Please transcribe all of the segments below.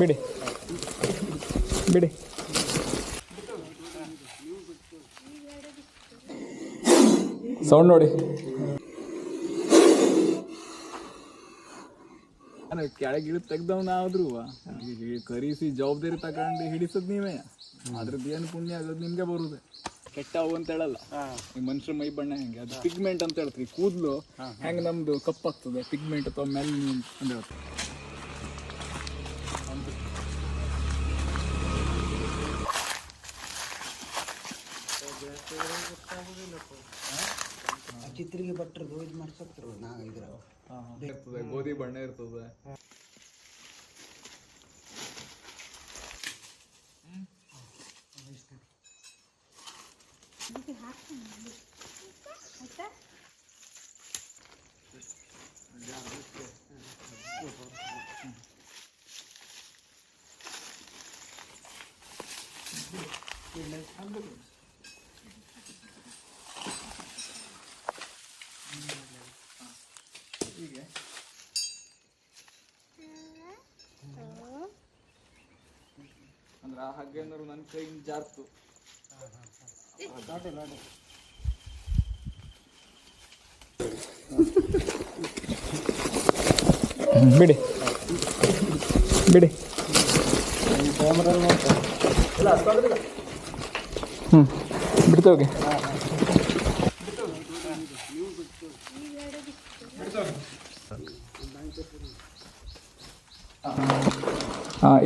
ಬಿಡಿ. ಬಿಡಿ. ಸೌಂಡ್ ನೋಡಿ. ನಾನು ತೆಗ್ದವ್ನ ಆದ್ರೂ ಕರೀಸಿ ಜವಾಬ್ದಾರಿ ತಗೊಂಡು ಹಿಡಿಸದ್ ನೀವೇ. ಅದ್ರದ್ದು ಏನು ಪುಣ್ಯ ಆಗೋದು ನಿಮ್ಗೆ ಬರುದೆ. ಕೆಟ್ಟ ಅವು ಅಂತ ಹೇಳಲ್ಲ. ಈ ಮನುಷ್ಯರ ಮೈ ಬಣ್ಣ ಹೆಂಗೆ? ಅದು ಪಿಗ್ಮೆಂಟ್ ಅಂತ ಹೇಳ್ತೀವಿ. ಕೂದಲು ಹೆಂಗೆ ನಮ್ದು ಕಪ್ಪಾಗ್ತದೆ? ಪಿಗ್ಮೆಂಟ್ ಅಥವಾ ಮೆಲ್ ಅಂತ ಹೇಳ್ತೀವಿ. ಚಿತ್ರಿಗೆ ಭಟ್ರದ್ದು ಇದು ಮಾಡ್ಸಕ್ತರು ನಾ ಇದ್ರ. ಇರ್ತದೆ ಗೋಧಿ ಬಣ್ಣ ಇರ್ತದೆ. ಹೀಗೆ ಅಂದ್ರೆ ಆ ಹಗ್ಗ ಏನಾದ್ರು ನನ್ನ ಕೈಯಿಂದ ಜಾರ್ತು. ಬಿಡಿ. ಬಿಡಿ. ಬಿಡಿ ಹ್ಞೂ ಬಿಡ್ತೋಗಿ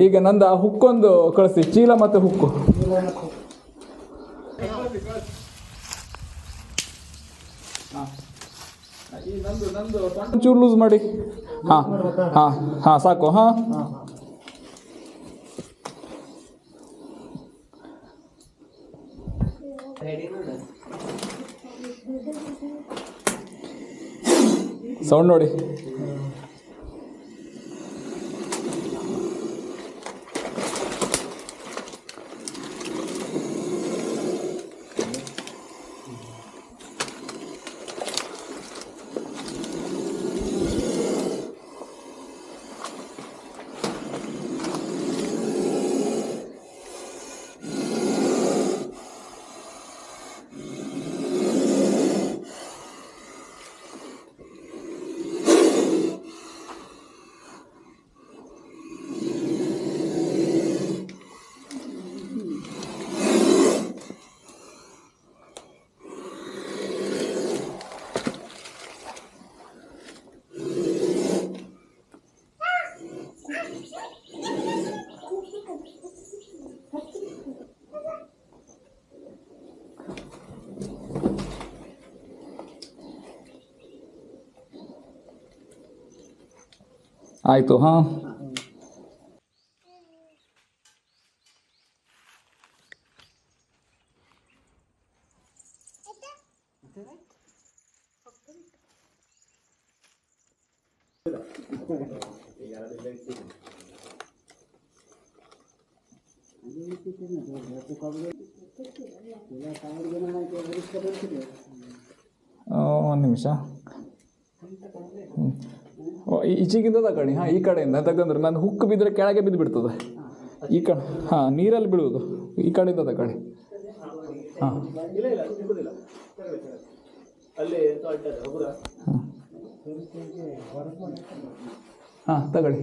ಈಗ ನಂದು ಹುಕ್ಕೊಂದು ಕಳಿಸಿ. ಚೀಲ ಮತ್ತು ಹುಕ್ಕು. ಚೂರು ಲೂಸ್ ಮಾಡಿ. ಹಾಂ ಹಾಂ ಹಾಂ, ಸಾಕು, ಹಾಂ. ಸೌಂಡ್ ನೋಡಿ. ಆಯಿತು ಹಾಂ ಒಂದು ನಿಮಿಷ ಹ್ಞೂ ಈಚೆಗಿಂದ ತಗೊಳ್ಳಿ. ಹಾಂ ಈ ಕಡೆಯಿಂದ. ತಗೊಂಡ್ರೆ ನಾನು ಹುಕ್ ಬಿದ್ದರೆ ಕೆಳಗೆ ಬಿದ್ದು ಬಿಡ್ತದೆ ಈ ಕಡೆ ಹಾಂ ನೀರಲ್ಲಿ ಬಿಡುವುದು ಈ ಕಡೆಯಿಂದ ತಗೊಳ್ಳಿ. ಹಾಂ. ಹಾಂ ತಗೊಳ್ಳಿ.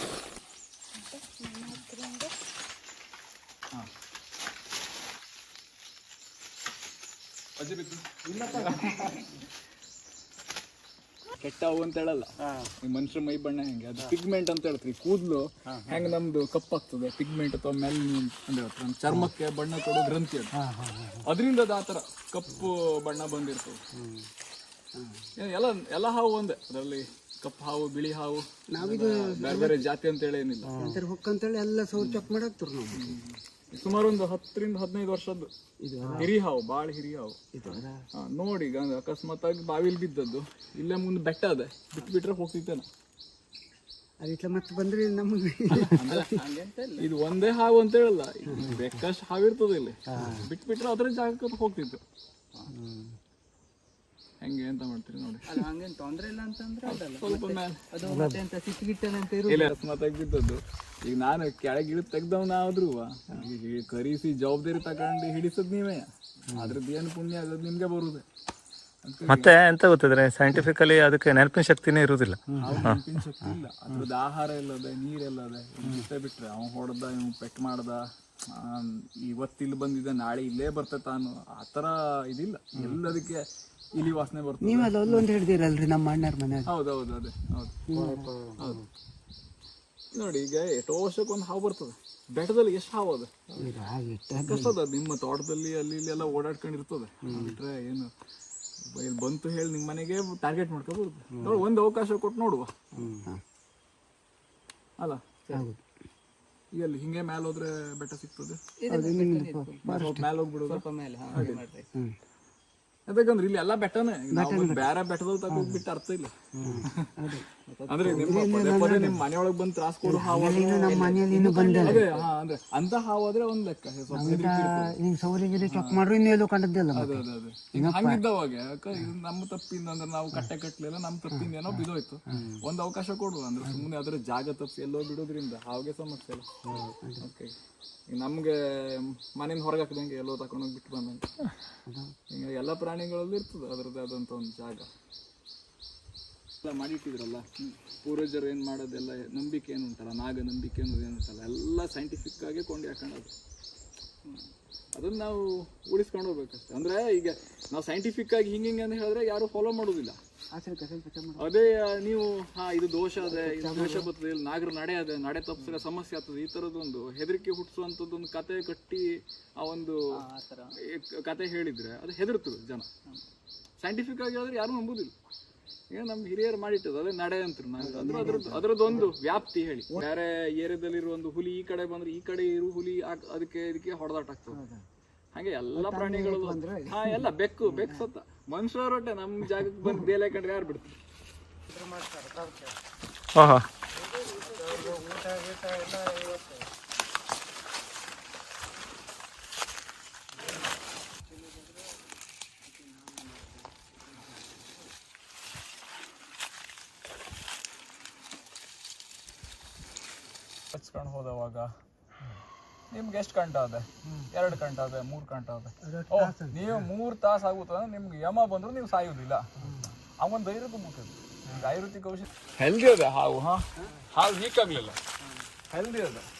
ಕೆಟ್ಟ ಅವು ಅಂತ ಹೇಳಲ್ಲ. ಈ ಮನುಷ್ಯರ ಮೈ ಬಣ್ಣ ಹೆಂಗೆ? ಅದು ಪಿಗ್ಮೆಂಟ್ ಅಂತ ಹೇಳ್ತೀವಿ. ಕೂದಲು ಹೆಂಗ್ ನಮ್ದು ಕಪ್ಪಾಗ್ತದೆ? ಪಿಗ್ಮೆಂಟ್ ಅಥವಾ ಮೆಲ್ನಿನ್ ಅಂತ ಹೇಳ್ತಾರೆ ನಮ್ಮ ಚರ್ಮಕ್ಕೆ ಬಣ್ಣ ಕೊಡೋ ಗ್ರಂಥಿ ಅದು. ಅದರಿಂದ ಅದು ಆ ಥರ ಕಪ್ಪು ಬಣ್ಣ ಬಂದಿರ್ತದೆ. ಎಲ್ಲ ಎಲ್ಲ ಹಾವು ಒಂದೇ. ಅದರಲ್ಲಿ ಕಪ್ಪು ಹಾವು ಬಿಳಿ ಹಾವು ನಾವಿದು ಬೇರೆ ಬೇರೆ ಜಾತಿ ಅಂತ ಹೇಳಿ ಏನಿಲ್ಲ ಹೊಕ್ಕಂತೇಳಿ ಎಲ್ಲ ಸೌರ್ ಚೆಕ್ ಮಾಡಾಕ್ತರು ನಾವು. ಸುಮಾರು ಒಂದು ಹತ್ತರಿಂದ ಹದಿನೈದು ವರ್ಷದ್ದು. ಹಿರಿ ಹಾವು ಭಾಳ ಹಿರಿ ಹಾವು ಹಾ, ನೋಡಿ ಈಗ ಅಂದ್ರೆ ಅಕಸ್ಮಾತ್ ಆಗಿ ಬಾವಿಲಿ ಬಿದ್ದದ್ದು. ಇಲ್ಲೇ ಮುಂದೆ ಬೆಟ್ಟ ಅದ. ಬಿಟ್ಟು ಬಿಟ್ರೆ ಅದಿಟ್ಲ ಮತ್ತೆ ಬಂದ್ರೆ ನಮಗೆ ಇದು ಒಂದೇ ಹಾವು ಅಂತ ಹೇಳಲ್ಲ. ಬೆಕ್ಕಷ್ಟು ಬೇಕಷ್ಟು ಹಾವಿರ್ತದೆ ಇಲ್ಲಿ. ಬಿಟ್ಬಿಟ್ರೆ ಅದ್ರ ಜಾಗಕ್ಕೆ ಹೋಗ್ತಿತ್ತು ಹೆಂಗೆ ಅಂತ ಮಾಡ್ತೀರಿ ನೋಡಿ. ಹಂಗೇನ್ ತೊಂದ್ರೆ ಇಲ್ಲ ಅಂತಂದ್ರೆ ಅದಲ್ಲ. ಸ್ವಲ್ಪ ಮೇಲೆ. ಅದು ಮತ್ತೆ ಎಂತ ಸಿಕ್ಕಿಗಿಟ್ಟಲ್ಲ ಅಂತ ಇರು ಇಲ್ಲ ಅಕಸ್ಮಾತ್ ಆಗಿ ಬಿದ್ದದ್ದು ಈಗ ನಾನು ಕೆಳಗೆ ಇಳಿದು ತೆಗ್ದವನ ಆದ್ರೂ ಈಗ ಕರೀಸಿ ಜವಾಬ್ದಾರಿ ತಗೊಂಡು ಹಿಡಿಸದ್ ನೀವೇ. ಅದ್ರದ್ದು ಏನು ಪುಣ್ಯ ಆಗೋದು ನಿಮ್ಗೆ ಬರುದೆ. ಮತ್ತೆ ಎಂತ ಗೊತ್ತಿದ್ರೆ ಸೈಂಟಿಫಿಕಲಿ ಅದಕ್ಕೆ ನೆನಪಿನ ಶಕ್ತಿನೇ ಇರುವುದಿಲ್ಲ ನೆನಪಿನ ಶಕ್ತಿ ಇಲ್ಲ. ಅದ್ರದ್ದು ಆಹಾರ ಇಲ್ಲದೆ ನೀರಿಲ್ಲದೆ ಬಿಟ್ರೆ. ಅವ್ನು ಹೊಡೆದ ಇವ್ ಪೆಟ್ ಮಾಡ್ದ ಇವತ್ತಿಲ್ಲಿ ಬಂದಿದೆ ನಾಳೆ ಇಲ್ಲೇ ಬರ್ತೈತ ಅನ್ನೋ ಆ ಥರ ಇದಿಲ್ಲ. ಎಲ್ಲದಕ್ಕೆ ಇಲಿ ವಾಸನೆ ಬರ್ತದೆ. ನೀವೆಲ್ಲ ಅಲ್ಲೊಂದು ಹಿಡ್ದಿರಲ್ರಿ ನಮ್ಮ ಅಣ್ಣರ ಮನೆ ಹೌದು ಹೌದು ಅದೇ ಹೌದು. ಹೌದು. ನೋಡಿ ಈಗ ಎಷ್ಟೋ ವರ್ಷಕ್ಕೆ ಒಂದು ಹಾವು ಬರ್ತದೆ. ಬೆಟ್ಟದಲ್ಲಿ ಎಷ್ಟು ಹಾವು ಅದು? ಕಷ್ಟ ಅದ ನಿಮ್ಮ ತೋಟದಲ್ಲಿ ಅಲ್ಲಿ ಇಲ್ಲಿ ಎಲ್ಲ ಓಡಾಡ್ಕೊಂಡಿರ್ತದೆ. ಬಿಟ್ರೆ ಏನು ಇಲ್ಲಿ ಬಂತು ಹೇಳಿ ನಿಮ್ಮ ಮನೆಗೆ ಟಾರ್ಗೆಟ್ ಮಾಡ್ಕೋಬಹುದು ನೋಡಿ ಒಂದು ಅವಕಾಶ ಕೊಟ್ಟು ನೋಡುವ. ಅಲ್ಲ? ಈಗ ಅಲ್ಲಿ ಹಿಂಗೆ ಮ್ಯಾಲ ಹೋದ್ರೆ ಬೆಟ್ಟ ಸಿಗ್ತದೆ? ಮ್ಯಾಲ ಹೋಗ್ಬಿಡೋದು? ಸ್ವಲ್ಪ ಮೇಲೆ ಹಾಗೆ. ಮಾಡ್ರಿ. ಯಾಕಂದ್ರೆ ಇಲ್ಲಿ ಎಲ್ಲಾ ಬೆಟ್ಟನೇ ಬೇರೆ ಬೆಟ್ಟದಲ್ಲಿ ತಗೋಬಿಟ್ಟು ಅರ್ಥ ಇಲ್ಲ. ಅಂದ್ರೆ ನಿಮ್ಮ ಪದೇ ಪದೇ ನಿಮ್ಮ ಮನೆಯೊಳಗೆ ಬಂದು ತ್ರಾಸ ಕೊಡು ಹಾವು ಅದೇ ಹಾ ಅಂದ್ರೆ ಅಂತ ಹಾವು ಆದ್ರೆ ಒಂದ್ ಲೆಕ್ಕ. ಹಿಂಗೆ ಸೌರಿಗಿರಿ ಚೆಕ್ ಮಾಡ್ರಿ ಇನ್ನೇನು ಕಂಡದ್ದಿಲ್ಲ ಅದೇ ಅದೇ ಅದೇ. ಈಗ ಹಂಗಿದ್ದವಾಗ ಯಾಕ? ಇದು ನಮ್ಮ ತಪ್ಪಿಂದ ಅಂದ್ರೆ ನಾವು ಕಟ್ಟೆ ಕಟ್ಲಿಲ್ಲ ನಮ್ಮ ತಪ್ಪಿಂದ ಏನೋ ಬಿದೋಯ್ತು. ಒಂದ್ ಅವಕಾಶ ಕೊಡುವ ಅಂದ್ರೆ ಸುಮ್ಮನೆ ಅದ್ರ ಜಾಗ ತಪ್ಪಿ ಎಲ್ಲೋ ಬಿಡೋದ್ರಿಂದ ಹಾವಿಗೆ ಸಮಸ್ಯೆ ಇಲ್ಲ. ಓಕೆ ನಮ್ಗೆ ಮನೆಯಿಂದ ಹೊರಗೆ ಹಾಕ್ದಂಗೆ ಎಲ್ಲೋ ತಕೊಂಡೋಗಿ ಬಿಟ್ಟು ಬಂದಂಗೆ. ಎಲ್ಲಾ ಎಲ್ಲ ಪ್ರಾಣಿಗಳಲ್ಲಿ ಇರ್ತದೆ, ಅದರದ್ದೇ ಆದಂಥ ಒಂದು ಜಾಗ. ಎಲ್ಲ ಮಾಡಿಟ್ಟಿದ್ರಲ್ಲ ಪೂರ್ವಜರು ಏನು ಮಾಡೋದೆಲ್ಲ ನಂಬಿಕೆ ಏನು ಉಂಟಲ್ಲ, ನಾಗ ನಂಬಿಕೆ ಅನ್ನೋದು ಏನು ಉಂಟಲ್ಲ, ಎಲ್ಲ ಸೈಂಟಿಫಿಕ್ ಆಗಿ ಕೊಂಡು ಹಾಕೊಂಡದು ಅದನ್ನ ನಾವು ಉಳಿಸ್ಕೊಂಡು ಹೋಗ್ಬೇಕಷ್ಟೆ. ಅಂದ್ರೆ ಈಗ ನಾವು ಸೈಂಟಿಫಿಕ್ ಆಗಿ ಹಿಂಗೆ ಹಿಂಗೆ ಅಂತ ಹೇಳಿದ್ರೆ ಯಾರು ಫಾಲೋ ಮಾಡೋದಿಲ್ಲ. ಅದೇ ನೀವು ಹಾ ಇದು ದೋಷ ಅದೇ ಇದು ದೋಷ ಬರ್ತದೆ ಇಲ್ಲಿ ನಾಗರ ನಡೆ ಅದೇ ನಡೆ ತಪ್ಪಿಸಿದ್ರೆ ಸಮಸ್ಯೆ ಆಗ್ತದೆ ಈ ತರದೊಂದು ಹೆದರಿಕೆ ಹುಟ್ಟಿಸುವಂಥದ್ದೊಂದು ಕತೆ ಕಟ್ಟಿ ಆ ಒಂದು ಕತೆ ಹೇಳಿದ್ರೆ ಅದು ಹೆದರ್ತದೆ ಜನ. ಸೈಂಟಿಫಿಕ್ ಆಗಿ ಆದ್ರೆ ಯಾರು ನಂಬುದಿಲ್ಲ. ಏನ್ ನಮ್ಮ ಹಿರಿಯರು ಮಾಡಿಟ್ಟದು ಅದೇ ನಡೆ ಅಂತ ಅಂದ್ರೆ ಅದ್ರದ್ದು ಅದ್ರದ್ದು ವ್ಯಾಪ್ತಿ ಹೇಳಿ. ಬೇರೆ ಏರಿಯಾದಲ್ಲಿರುವ ಒಂದು ಹುಲಿ ಈ ಕಡೆ ಬಂದ್ರೆ ಈ ಕಡೆ ಇರು ಹುಲಿ ಅದಕ್ಕೆ ಇದಕ್ಕೆ ಹೊಡೆದಾಟ ಆಗ್ತದೆ. ಹಾಗೆ ಎಲ್ಲ ಪ್ರಾಣಿಗಳು ಹಾ ಎಲ್ಲ ಬೆಕ್ಕು ಬೆಕ್ಕು ಸತ್ತ. ಮನುಷ್ಯರೊಟ್ಟೆ ನಮ್ಮ ಜಾಗಕ್ಕೆ ಬಂದು ಬೇಲೆ ಕಂಡ್ರೆ ಯಾರು ಬಿಡ್ತಾರೆ? ಹಚ್ಕೊಂಡು ಹೋದವಾಗ ನಿಮ್ಗೆ ಎಷ್ಟು ಕಂಟ ಅದ ಎರಡು ಕಂಟ ಅದ ಮೂರು ಕಂಟ ಅದ ಓ ನೀವು ಮೂರು ತಾಸು ಆಗುತ್ತಂದ್ರೆ ನಿಮ್ಗೆ ಯಮ ಬಂದ್ರು ನೀವು ಸಾಯುವುದಿಲ್ಲ. ಅವನ್ ಧೈರ್ಯ ಮುಖ್ಯ ಆಯುರ್ವೇದಿಕ್ ಔಷಧಿ ಹೆಲ್ದಿ ಅದ ಹಾವು ಹಾ? ಹಾವು ಹೀಕಾಗ್ಲಿಲ್ಲ ಆಗ್ಲಿಲ್ಲ ಹೆಲ್ದಿ ಅದ.